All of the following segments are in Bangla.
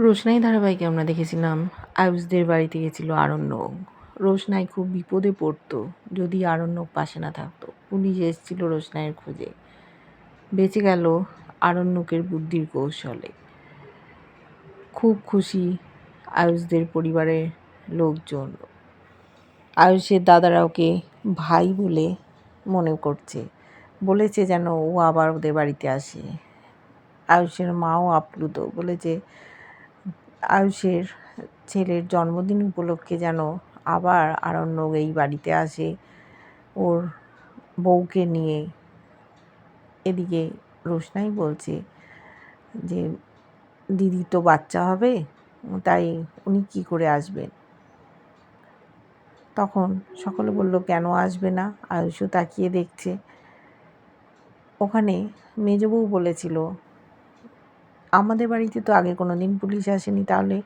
রোশনাই ধারাবাহিকে আমরা দেখেছিলাম। আয়ুষদের বাড়িতে গেছিল আরণ্যক রোশনাই খুব বিপদে পড়তো যদি আরণ্যক পাশে না থাকতো। পুলিশ এসেছিল রোশনাইয়ের খোঁজে। বেঁচে গেল আরণ্যকের বুদ্ধির কৌশলে। খুব খুশি আয়ুষদের পরিবারের লোকজন। আয়ুষের দাদারা ওকে ভাই বলে মনে করছে। বলেছে যেন ও আবার ওদের বাড়িতে আসে। আয়ুষের মাও আপ্লুত। বলেছে আয়ুষের ছেলের জন্মদিন উপলক্ষে যেন আবার আরণ্যক এই বাড়িতে আসে। ওর বউকে নিয়ে এদিকে রোশনাই বলছে যে, দিদি তো বাচ্চা হবে, তাই উনি কি করে আসবেন? তখন সকলে বলল, কেন আসবে না? আয়ুষও তাকিয়ে দেখছে। ওখানে মেজবউ বলেছিল আমাদের বাড়িতে তো আগে কোনো দিন পুলিশ আসেনি, তাহলে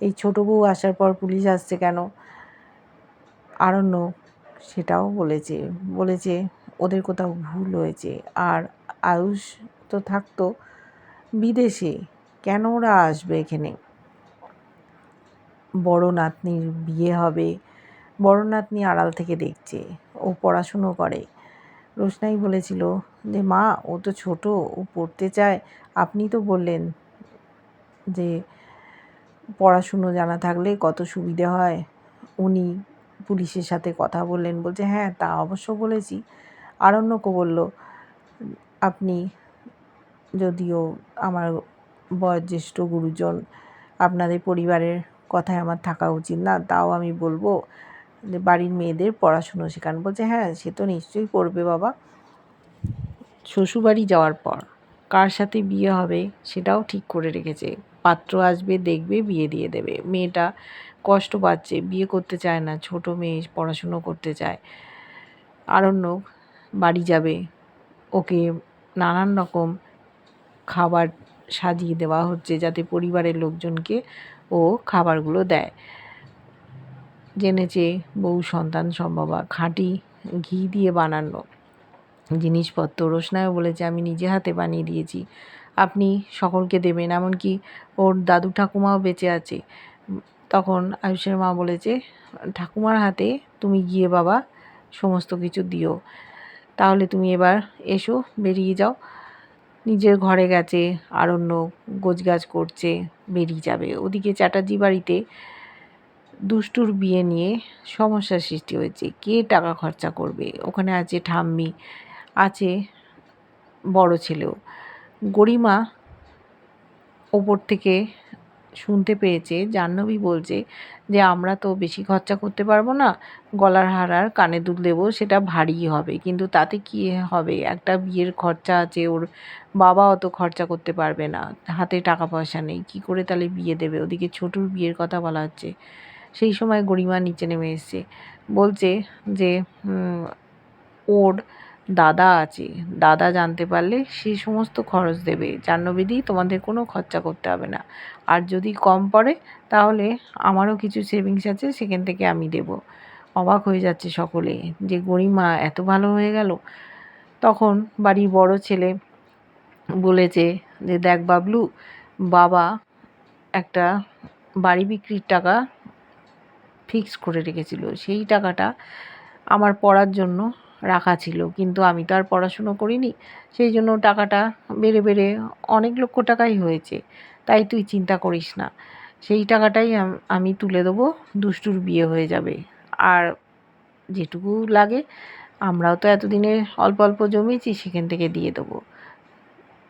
এই ছোটো বউ আসার পর পুলিশ আসছে কেন? আরণ্য সেটাও বলেছে বলেছে ওদের কোথাও ভুল হয়েছে। আর আয়ুষ তো থাকতো বিদেশে, কেন ওরা আসবে এখানে? বড় নাতনির বিয়ে হবে, বড় নাতনি আড়াল থেকে দেখছে, ও পড়াশুনো করে। রোশনাই বলেছিল যে, মা, ও তো ছোট, ও পড়তে চায়। আপনি তো বললেন যে, পড়াশুনো জানা থাকলে কত সুবিধে হয়। উনি পুলিশের সাথে কথা বললেন, বলছে হ্যাঁ তা অবশ্য বলেছি। আরণ্যকও বলল, আপনি যদিও আমার বয়োজ্যেষ্ঠ গুরুজন, আপনাদের পরিবারের কথায় আমার থাকা উচিত না, তাও আমি বলব বাড়ির মেয়েদের পড়াশুনো শেখান। বলছে হ্যাঁ সে তো নিশ্চয়ই করবে বাবা। শ্বশুরবাড়ি যাওয়ার পর কার সাথে বিয়ে হবে সেটাও ঠিক করে রেখেছে। পাত্র আসবে, দেখবে, বিয়ে দিয়ে দেবে। মেয়েটা কষ্ট পাচ্ছে, বিয়ে করতে চায় না, ছোট মেয়ে, পড়াশুনো করতে চায়। আরণ্যক বাড়ি যাবে। ওকে নানান রকম খাবার সাজিয়ে দেওয়া হচ্ছে যাতে পরিবারের লোকজনকে ও খাবারগুলো দেয়। জেনেছে, বউ, সন্তান, সম্ভবা, খাঁটি, ঘি দিয়ে বানানো। জিনিসপত্র রোশনায়ও বলেছে, আমি নিজে হাতে বানিয়ে দিয়েছি। আপনি সকলকে দেবেন। এমনকি ওর দাদু ঠাকুমাও বেঁচে আছে। তখন আয়ুষের মা বলেছে, ঠাকুমার হাতে তুমি গিয়ে বাবা, সমস্ত কিছু দিও। তাহলে তুমি এবার এসো, বেরিয়ে যাও। নিজের ঘরে গেছে আরণ্য গোছগাছ করছে, বেরিয়ে যাবে। ওদিকে চ্যাটার্জি বাড়িতে দুষ্টুর বিয়ে নিয়ে সমস্যার সৃষ্টি হয়েছে। কে টাকা খরচা করবে? ওখানে আছে ঠাম্মি, আছে বড় ছেলেও। গরিমা ওপর থেকে শুনতে পেয়েছে, জাহ্নবী বলছে যে, আমরা তো বেশি খরচা করতে পারব না, গলার হার আর কানে দুধ দেবো, সেটা ভারী হবে। কিন্তু তাতে কি হবে? একটা বিয়ের খরচা আছে, ওর বাবা অত খরচা করতে পারবে না। হাতে টাকা পয়সা নেই, কি করে তাহলে বিয়ে দেবে? ওদিকে ছোটুর বিয়ের কথা বলা হচ্ছে। সেই সময় গরিমা নিচে নেমে এসছে। বলছে যে ওর দাদা আছে। দাদা জানতে পারলে সেই সমস্ত খরচ দেবে। জাহ্নবীদি, তোমাদের কোনো খরচা করতে হবে না। আর যদি কম পড়ে, তাহলে আমারও কিছু সেভিংস আছে, সেখান থেকে আমি দেব। অবাক হয়ে যাচ্ছে সকলে যে, গরিমা এত ভালো হয়ে গেল? তখন বাড়ির বড় ছেলে বলেছে যে, দেখ বাবলু, বাবা একটা বাড়ি বিক্রির টাকা ফিক্স করে রেখেছিল। সেই টাকাটা আমার পড়ার জন্য রাখা ছিল। কিন্তু আমি তো আর পড়াশুনো করিনি। সেই জন্য টাকাটা বেড়ে বেড়ে অনেক লক্ষ টাকাই হয়েছে। তাই তুই চিন্তা করিস না। সেই টাকাটাই আমি তুলে দেবো। দুষ্টুর বিয়ে হয়ে যাবে। আর যেটুকু লাগে আমরাও তো এতদিনে অল্প অল্প জমিয়েছি সেখান থেকে দিয়ে দেবো।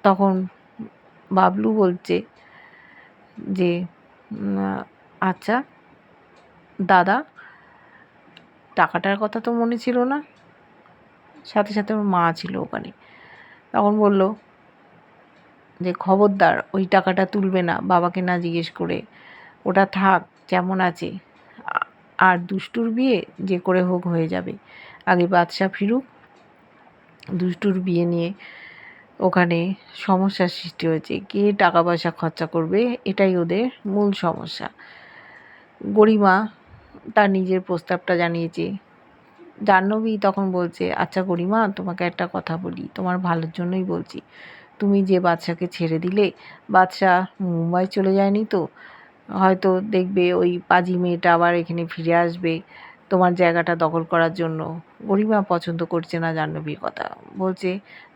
তখন বাবলু বলছে যে আচ্ছা টাকাটার কথা তো মনে ছিল না। সাথে সাথে ওর মা ছিল ওখানে। তখন বলল যে, খবরদার, ওই টাকাটা তুলবে না। বাবাকে না জিজ্ঞেস করে। ওটা থাক যেমন আছে। আর দুষ্টুর বিয়ে যে করে হোক হয়ে যাবে। আগে বাদশা ফিরুক। দুষ্টুর বিয়ে নিয়ে ওখানে সমস্যার সৃষ্টি হয়েছে। কে টাকা পয়সা খরচা করবে? এটাই ওদের মূল সমস্যা। গরিমা তার নিজের প্রস্তাবটা জানিয়েছে। জাহ্নবী তখন বলছে আচ্ছা গরিমা, তোমাকে একটা কথা বলি, তোমার ভালোর জন্যই বলছি। তুমি যে বাচ্চাকে ছেড়ে দিলে বাচ্চা মুম্বাই চলে যায়নি তো? হয়তো দেখবে ওই পাজি মেয়েটা আবার এখানে ফিরে আসবে তোমার জায়গাটা দখল করার জন্য। গরিমা পছন্দ করছে না জাহ্নবীর কথা। বলছে,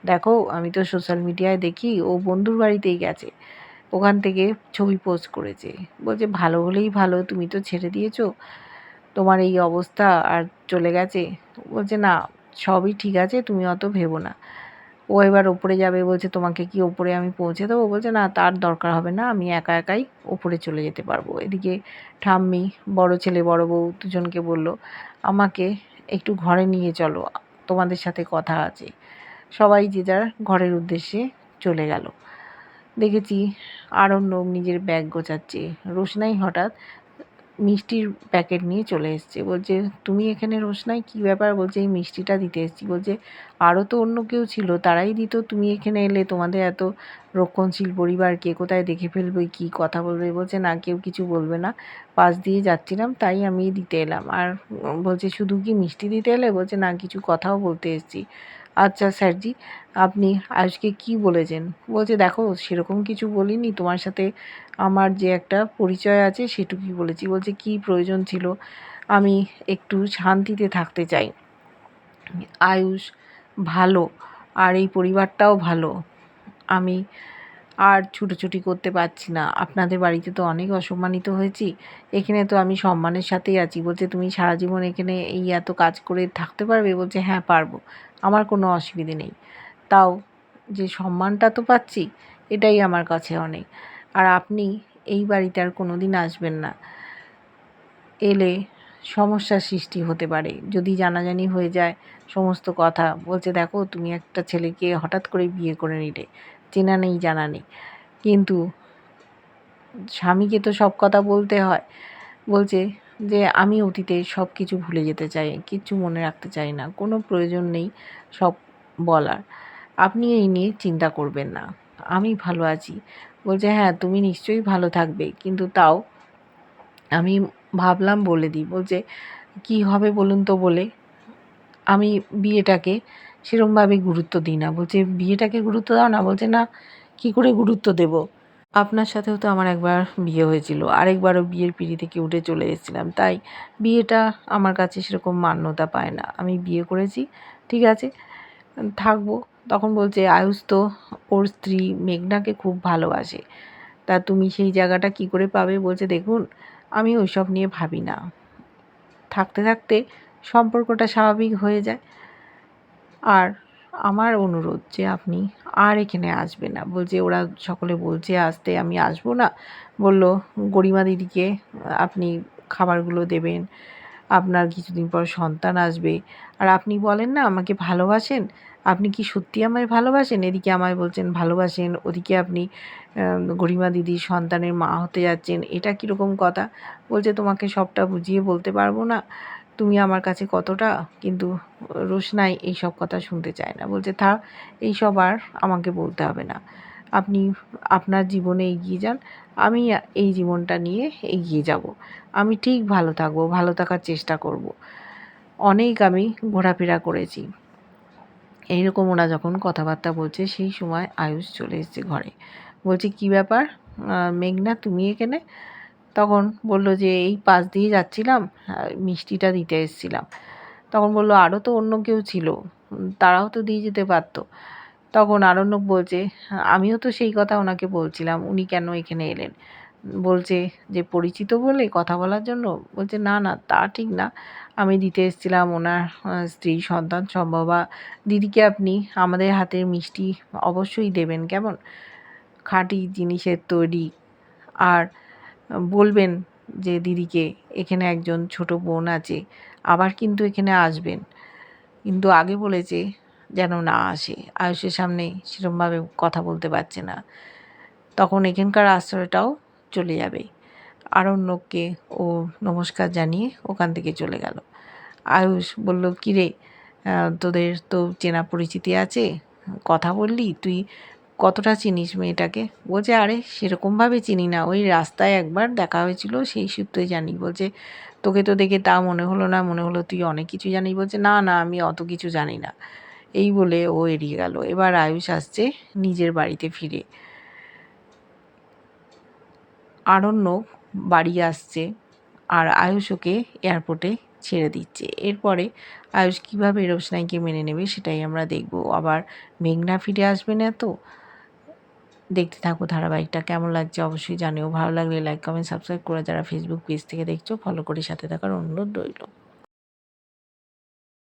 দেখো, আমি তো সোশ্যাল মিডিয়ায় দেখি, ও বন্ধুর বাড়িতেই গেছে। ওখান থেকে ছবি পোস্ট করেছে। বলছে, ভালো হলেই ভালো, তুমি তো ছেড়ে দিয়েছ। তোমার এই অবস্থা আর চলে গেছে? বলছে, না, সবই ঠিক আছে, তুমি অত ভেবো না। ও এবার ওপরে যাবে, বলছে, তোমাকে কি ওপরে আমি পৌঁছে দেবো? বলছে, না, তার দরকার হবে না, আমি একা একাই ওপরে চলে যেতে পারব। এদিকে ঠাম্মি, বড় ছেলে, বড় বউ, দুজনকে বলল, আমাকে একটু ঘরে নিয়ে চলো, তোমাদের সাথে কথা আছে। সবাই যে যার ঘরের উদ্দেশ্যে চলে গেল। দেখেছি, আরণ্যক নিজের ব্যাগ গোছাচ্ছে। রোশনাই হঠাৎ মিষ্টির প্যাকেট নিয়ে চলে এসছে। বলছে, তুমি এখানে রোশনাই? কী ব্যাপার? বলছে, এই মিষ্টিটা দিতে এসেছি। বলছে আরও তো অন্য কেউ ছিল, তারাই দিত। তুমি এখানে এলে তোমাদের এত রক্ষণশীল পরিবার, কে কোথায় দেখে ফেলবে, কি কথা বলবে? বলছে, না, কেউ কিছু বলবে না। পাশ দিয়ে যাচ্ছিলাম, তাই আমি দিতে এলাম। আর বলছে, শুধু কি মিষ্টি দিতে এলে? বলছে, না, কিছু কথাও বলতে এসেছি। আচ্ছা স্যারজি আপনি আজকে কি বলেছেন? বলছে, দেখো, সেরকম কিছু বলিনি, তোমার সাথে আমার যে একটা পরিচয় আছে সেটুকুই বলেছি। বলছে, কি প্রয়োজন ছিল? আমি একটু শান্তিতে থাকতে চাই। আয়ুষ ভালো আর এই পরিবারটাও ভালো। আমি আর ছুটোছুটি করতে পারছি না। আপনাদের বাড়িতে তো অনেক অসম্মানিত হয়েছি। এখানে তো আমি সম্মানের সাথেই আছি। বলছে, তুমি সারা জীবন এখানে এই এত কাজ করে থাকতে পারবে? বলছে হ্যাঁ পারব। আমার কোনো অসুবিধে নেই। তাও যে সম্মানটা তো পাচ্ছি, এটাই আমার কাছে অনেক। আর আপনি এই বাড়িতে আর কোনো দিন আসবেন না। এলে সমস্যার সৃষ্টি হতে পারে। যদি জানাজানি হয়ে যায় সমস্ত কথা, বলছে, দেখো, তুমি একটা ছেলেকে হঠাৎ করে বিয়ে করে নিলে। চেনা নেই, জানা নেই। কিন্তু স্বামীকে তো সব কথা বলতে হয়। বলছে যে আমি অতীতে সব কিছু ভুলে যেতে চাই, কিচ্ছু মনে রাখতে চাই না, কোনো প্রয়োজন নেই সব বলার। আপনি এই নিয়ে চিন্তা করবেন না। আমি ভালো আছি। বলছে হ্যাঁ তুমি নিশ্চয়ই ভালো থাকবে, কিন্তু তাও আমি ভাবলাম বলে দিই। বলছে, কী হবে বলুন তো বলে? আমি বিয়েটাকে সেরমভাবে গুরুত্ব দিই না। বলছে, বিয়েটাকে গুরুত্ব দাও না? বলছে, না, কি করে গুরুত্ব দেব? আপনার সাথেও তো আমার একবার বিয়ে হয়েছিল। আরেকবারও বিয়ের পিড়ি থেকে উঠে চলে এসেছিলাম। তাই বিয়েটা আমার কাছে সেরকম মান্যতা পায় না। আমি বিয়ে করেছি, ঠিক আছে? থাকব। তখন বলছে, আয়ুষ তো ওর স্ত্রী মেঘনাকে খুব ভালোবাসে। তা তুমি সেই জায়গাটা কি করে পাবে? বলছে, দেখুন, আমি ওইসব নিয়ে ভাবি না। থাকতে থাকতে সম্পর্কটা স্বাভাবিক হয়ে যায়। আর আমার অনুরোধ যে আপনি আর এখানে আসবে না। বলছে, ওরা সকলে বলছে আসতে আমি আসব না। বলল, গরিমা দিদিকে আপনি খাবারগুলো দেবেন, আপনার কিছুদিন পর সন্তান আসবে। আর আপনি বলেন না, আমাকে ভালোবাসেন। আপনি কি সত্যি আমায় ভালোবাসেন? এদিকে আমায় বলছেন, ভালোবাসেন। ওদিকে আপনি গরিমা দিদির সন্তানের মা হতে যাচ্ছেন। এটা কীরকম কথা? বলছে, তোমাকে সবটা বুঝিয়ে বলতে পারব না। তুমি আমার কাছে কতটা? কিন্তু রোশনাই এই সব কথা শুনতে চায় না। বলছে, থাক এইসব আর আমাকে বলতে হবে না। আপনি আপনার জীবনে এগিয়ে যান। আমি এই জীবনটা নিয়ে এগিয়ে যাব। আমি ঠিক ভালো থাকব, ভালো থাকার চেষ্টা করব। অনেক আমি ঘোরাফেরা করেছি। এইরকম ওরা যখন কথাবার্তা বলছে, সেই সময় আয়ুষ চলে এসছে ঘরে। বলছে, কি ব্যাপার? মেঘনা, তুমি এখানে? তখন বলল যে, এই পাশ দিয়ে যাচ্ছিলাম মিষ্টিটা দিতে এসেছিলাম। তখন বলল, আরও তো অন্য কেউ ছিল, তারাও তো দিয়ে যেতে পারতো। তখন আরণ্যক বলছে, আমিও তো সেই কথা ওনাকে বলছিলাম, উনি কেন এখানে এলেন? বলছে যে, পরিচিত বলে কথা বলার জন্য? বলছে, না না, তা ঠিক না। আমি দিতে এসেছিলাম ওনার স্ত্রী, সন্তান, সম্ভব। দিদিকে আপনি আমাদের হাতের মিষ্টি অবশ্যই দেবেন, কেমন? খাঁটি জিনিসের তৈরি। আর বলবেন যে, দিদিকে, এখানে একজন ছোট বোন আছে, আবার কিন্তু এখানে আসবেন। কিন্তু আগে বলেছে যেন না আসে। আয়ুষের সামনে সেরমভাবে কথা বলতে পারছে না। তখন এখানকার আশ্রয়টাও চলে যাবে। আরণ্যককে ও নমস্কার জানিয়ে ওখান থেকে চলে গেল। আয়ুষ বলল, কিরে তোদের তো চেনা পরিচিতি আছে? কথা বললি? তুই কতটা চিনিস মেয়েটাকে? বলছে, আরে, সেরকমভাবে চিনি না। ওই রাস্তায় একবার দেখা হয়েছিল, সেই সূত্রে জানি বলছে, তোকে তো দেখে তা মনে হলো না, মনে হলো তুই অনেক কিছু জানিস। বলছে, না না, আমি অত কিছু জানি না। এই বলে ও এড়িয়ে গেল। এবার আয়ুষ আসছে নিজের বাড়িতে ফিরে। আরণ্যক বাড়ি আসছে আর আয়ুষ ওকে এয়ারপোর্টে ছেড়ে দিচ্ছে। এরপরে আয়ুষ কীভাবে রোশনাইকে মেনে নেবে সেটাই আমরা দেখব। আবার মেঘনা ফিরে আসবে না তো? দেখতে থাকো ধারাবাহিকটা। কেমন লাগছে অবশ্যই জানিও। ভালো লাগলে লাইক কমেন্ট সাবস্ক্রাইব করে যারা ফেসবুক পেজ থেকে দেখছ ফলো করে সাথে থাকার অনুরোধ রইল।